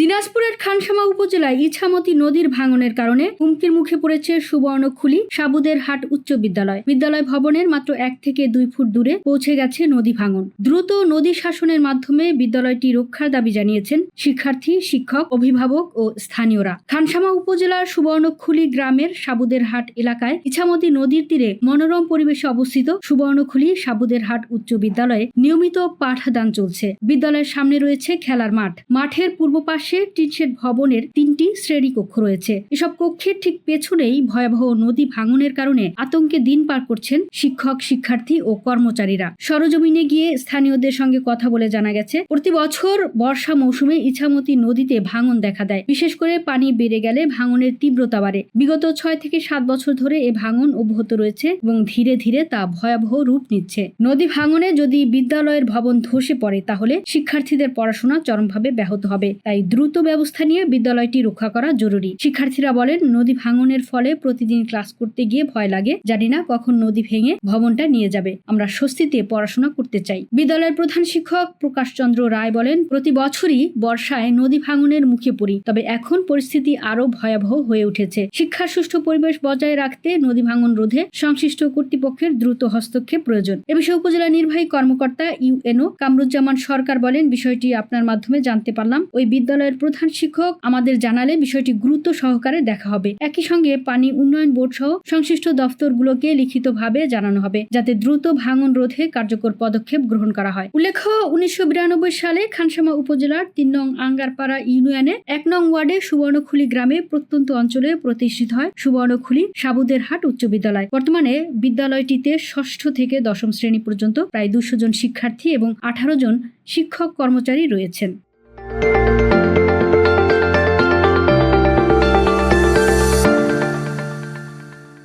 দিনাজপুরের খানসামা উপজেলায় ইছামতি নদীর ভাঙনের কারণে হুমকির মুখে পড়েছে সুবর্ণখুলি সাবুদের হাট উচ্চ বিদ্যালয়। বিদ্যালয় ভবনের মাত্র এক থেকে দুই ফুট দূরে পৌঁছে গেছে নদী ভাঙন। দ্রুত নদী শাসনের মাধ্যমে বিদ্যালয়টি রক্ষার দাবি জানিয়েছেন শিক্ষার্থী, শিক্ষক, অভিভাবক ও স্থানীয়রা। খানসামা উপজেলার সুবর্ণখুলি গ্রামের সাবুদের হাট এলাকায় ইছামতি নদীর তীরে মনোরম পরিবেশে অবস্থিত সুবর্ণখুলি সাবুদের হাট উচ্চ বিদ্যালয়ে নিয়মিত পাঠদান চলছে। বিদ্যালয়ের সামনে রয়েছে খেলার মাঠ। মাঠের পূর্ব পাশে টিনশেড ভবনের তিনটি শ্রেণি কক্ষ রয়েছে। এসব কক্ষের ঠিক পেছনেই ভয়াবহ নদী ভাঙনের কারণে আতঙ্কে দিন পার করছেন শিক্ষক, শিক্ষার্থী ও কর্মচারীরা। সরজমিনে গিয়ে স্থানীয়দের সঙ্গে কথা বলে জানা গেছে, প্রতি বছর বর্ষা মৌসুমে ইছামতি নদীতে ভাঙন দেখা দেয়। বিশেষ করে পানি বেড়ে গেলে ভাঙনের তীব্রতা বাড়ে। বিগত ছয় থেকে সাত বছর ধরে এ ভাঙন অব্যাহত রয়েছে এবং ধীরে ধীরে তা ভয়াবহ রূপ নিচ্ছে। নদী ভাঙনে যদি বিদ্যালয়ের ভবন ধসে পড়ে, তাহলে শিক্ষার্থীদের পড়াশোনা চরমভাবে ব্যাহত হবে। তাই দ্রুত ব্যবস্থা নিয়ে বিদ্যালয়টি রক্ষা করা জরুরি। শিক্ষার্থীরা বলেন, নদী ভাঙনের ফলে প্রতিদিন ক্লাস করতে গিয়ে ভয় লাগে। জানি না কখন নদী ভেঙে ভবনটা নিয়ে যাবে। আমরা স্বস্তিতে পড়াশোনা করতে চাই। বিদ্যালয়ের প্রধান শিক্ষক প্রকাশ চন্দ্র রায় বলেন, প্রতি বছরই বর্ষায় নদী ভাঙনের মুখে পড়ি, তবে এখন পরিস্থিতি আরও ভয়াবহ হয়ে উঠেছে। শিক্ষার সুষ্ঠু পরিবেশ বজায় রাখতে নদী ভাঙন রোধে সংশ্লিষ্ট কর্তৃপক্ষের দ্রুত হস্তক্ষেপ প্রয়োজন। এ বিষয়ে উপজেলা নির্বাহী কর্মকর্তা ইউএনও কামরুজ্জামান সরকার বলেন, বিষয়টি আপনার মাধ্যমে জানতে পারলাম। ওই বিদ্যালয়ের প্রধান শিক্ষক আমাদের জানালে বিষয়টি গুরুত্ব সহকারে দেখা হবে। একই সঙ্গে পানি উন্নয়ন বোর্ড সহ সংশ্লিষ্ট দফতরগুলোকে লিখিতভাবে জানানো হবে, যাতে দ্রুত ভাঙন রোধে কার্যকর পদক্ষেপ গ্রহণ করা হয়। উল্লেখ্য, উনিশশো বিরানব্বই সালে খানসামা উপজেলার তিন নং আঙ্গারপাড়া ইউনিয়নে এক নং ওয়ার্ডে সুবর্ণখুলি গ্রামে প্রত্যন্ত অঞ্চলে প্রতিষ্ঠিত হয় সুবর্ণখুলি সাবুদের হাট উচ্চ বিদ্যালয়। বর্তমানে বিদ্যালয়টিতে ষষ্ঠ থেকে দশম শ্রেণি পর্যন্ত প্রায় দুশো জন শিক্ষার্থী এবং আঠারো জন শিক্ষক কর্মচারী রয়েছেন।